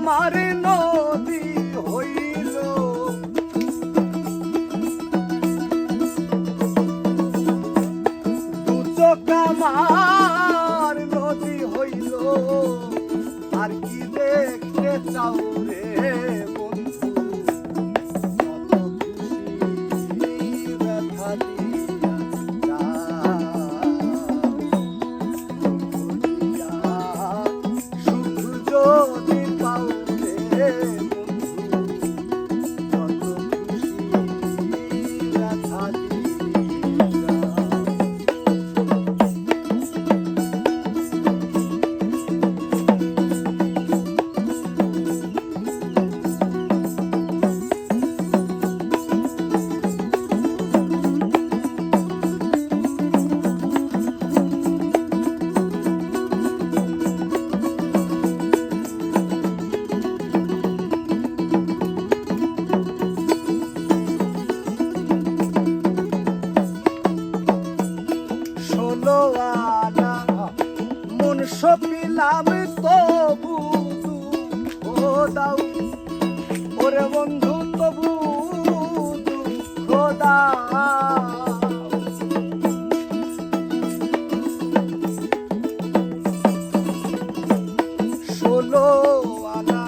আমার নদী হইল। দু চোখ আমার নদী হইল। আর কি দেখতে চাও রে ষোলো আনা। মন সপিলাম তবু দুঃখ দাও। ওরে বন্ধু, তবু দুঃখ দাও। ষোলো আনা।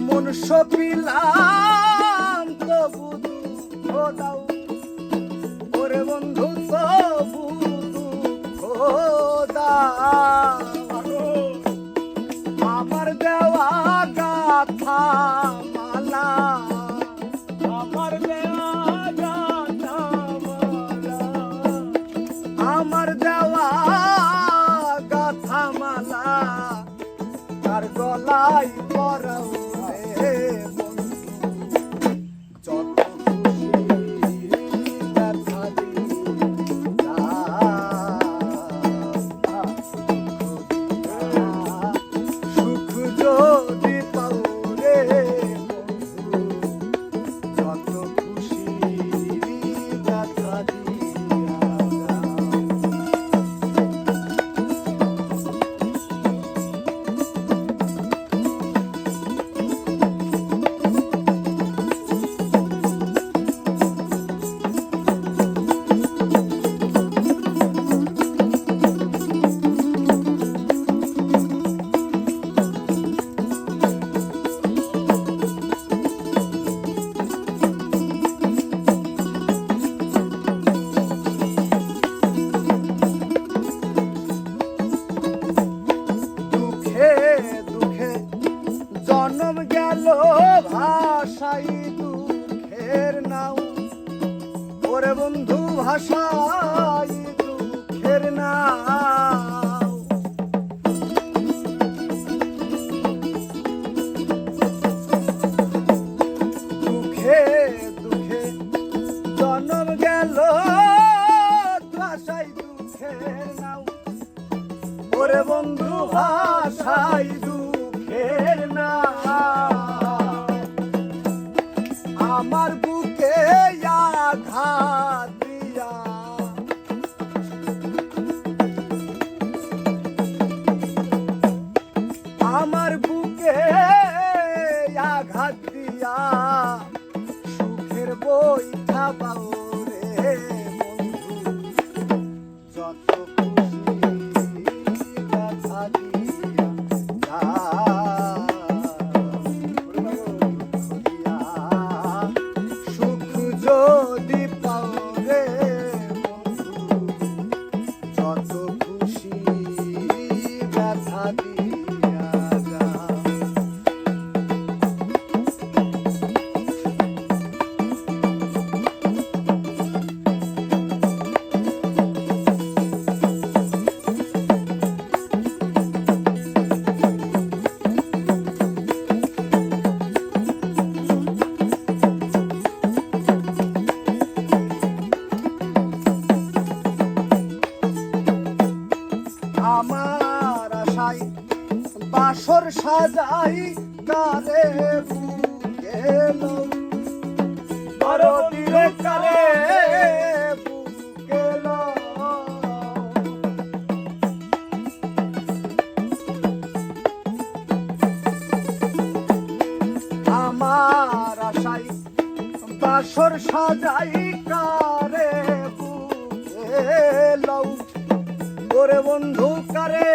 মন সপিলাম তবু দুঃখ দাও। ওরে বন্ধু, তবু দুঃখ দাও আমার দেওয়া গাথা মালা আমার দেওয়া গাথা মালা আমার দেওয়া গাথা মালা ওরে বন্ধু ভাষাই দুঃখের নাও দুঃখে দুঃখে জন্ম গেল ভাষাই দুঃখের নাও ওরে বন্ধু ভাষাই দুঃখের না আমার আমার বুকে আঘাত দিয়া সুখের বইটা পাও সাজাই কালে গেল কালে আমার আশাই বাসর সাজাই কারে বুকে বন্ধু কারে